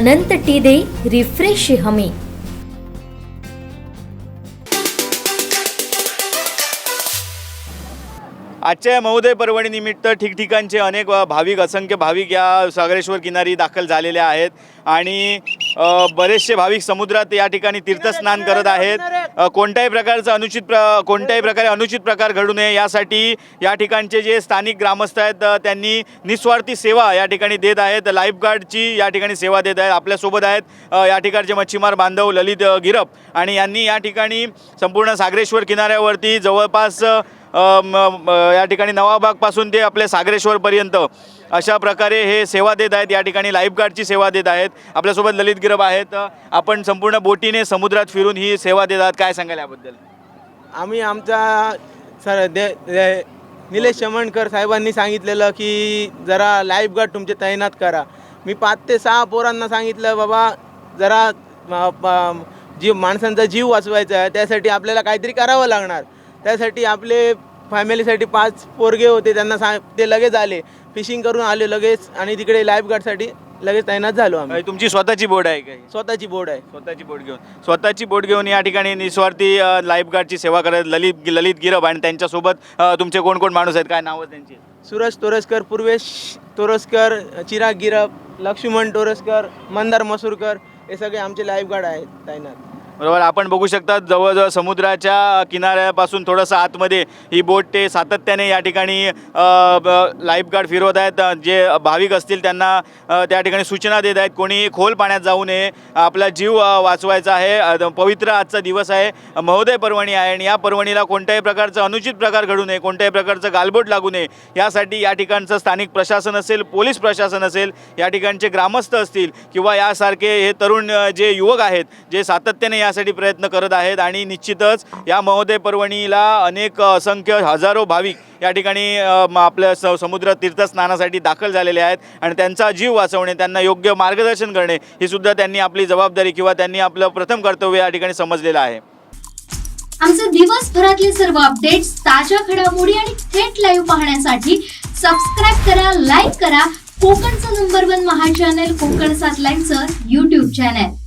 अनंत T दे refresh हमी. आजच्या या महोदय पर्वणीनिमित्त ठिकठिकाणचे अनेक भाविक असंख्य भाविक या सागरेश्वर किनारी दाखल झालेले आहेत. आणि बरेचसे भाविक समुद्रात या ठिकाणी तीर्थस्नान करत आहेत. कोणत्याही प्रकारचं अनुचित प्र कोणत्याही प्रकारे अनुचित प्रकार घडू नये यासाठी या ठिकाणचे जे स्थानिक ग्रामस्थ आहेत त्यांनी निस्वार्थी सेवा या ठिकाणी देत आहेत. लाईफगार्डची या ठिकाणी सेवा देत आहेत आपल्यासोबत आहेत. या ठिकाणचे मच्छीमार बांधव ललित गिरप आणि यांनी या ठिकाणी संपूर्ण सागरेश्वर किनाऱ्यावरती जवळपास या ठिकाणी नवाबागपासून ते आपल्या सागरेश्वरपर्यंत अशा प्रकारे हे सेवा देत आहेत. या ठिकाणी लाईफगार्डची सेवा देत आहेत. आपल्यासोबत ललित गिरब आहेत. आपण संपूर्ण बोटीने समुद्रात फिरून ही सेवा देत आहात. काय सांगाल याबद्दल? आम्ही आमचा सर दे दे- निलेश शमणकर साहेबांनी सांगितलेलं की जरा लाईफगार्ड तुमचे तैनात करा. मी पाच ते सहा पोरांना सांगितलं बाबा जरा प- जीव माणसांचा जीव वाचवायचा आहे त्यासाठी आपल्याला काहीतरी करावं लागणार. त्यासाठी आपले फॅमिलीसाठी पाच पोरगे होते त्यांना सांग ते लगेच आले. फिशिंग करून आले लगेच आणि तिकडे लाईफगार्डसाठी लगेच तैनात झालो आम्ही. तुमची स्वतःची बोट आहे काय स्वतःची बोर्ड आहे. स्वतःची बोट घेऊन. स्वतःची बोट घेऊन या ठिकाणी निस्वार्थी लाईफगार्डची सेवा करत ललित ललित गिरप आणि त्यांच्यासोबत तुमचे कोण कोण माणूस आहेत? काय नावं त्यांची? सुरज तोरसकर पूर्वेश तोरसकर चिराग गिरप लक्ष्मण तोरसकर मंदार मसूरकर हे सगळे आमचे लाईफगार्ड आहेत तैनात. बरोबर आपण बघू शकता जवळजवळ समुद्राच्या किनाऱ्यापासून थोडंसं आतमध्ये ही बोट ते सातत्याने या ठिकाणी लाईफगार्ड फिरवत आहेत. जे भाविक असतील त्यांना त्या ठिकाणी सूचना देत आहेत. कोणी खोल पाण्यात जाऊ नये. आपला जीव वाचवायचा आहे. पवित्र आजचा दिवस आहे. महोदय पर्वणी आहे आणि या पर्वणीला कोणत्याही प्रकारचा अनुचित प्रकार घडू नये. कोणत्याही प्रकारचं गालबोट लागू नये. यासाठी या ठिकाणचं स्थानिक प्रशासन असेल पोलीस प्रशासन असेल या ठिकाणचे ग्रामस्थ असतील किंवा यासारखे हे तरुण जे युवक आहेत जे सातत्याने या यासाठी प्रयत्न करत आहेत आणि निश्चितच या महोदय पर्वणीला अनेक असंख्य हजारो भाविक या ठिकाणी आपल्या स समुद्र तीर्थस्नानासाठी दाखल झालेले आहेत आणि त्यांचा जीव वाचवणे त्यांना योग्य मार्गदर्शन करणे ही सुद्धा त्यांनी आपली जबाबदारी किंवा त्यांनी आपलं प्रथम कर्तव्य या ठिकाणी समजलेलं आहे. आमचे दिवसभरातले सर्व अपडेट्स ताज्या घडामोडी आणि थेट लाईव्ह पाहण्यासाठी सबस्क्राईब करा लाईक करा. कोकणचं नंबर वन महा चॅनल कोकण सात लाईनचं युट्यूब चॅनल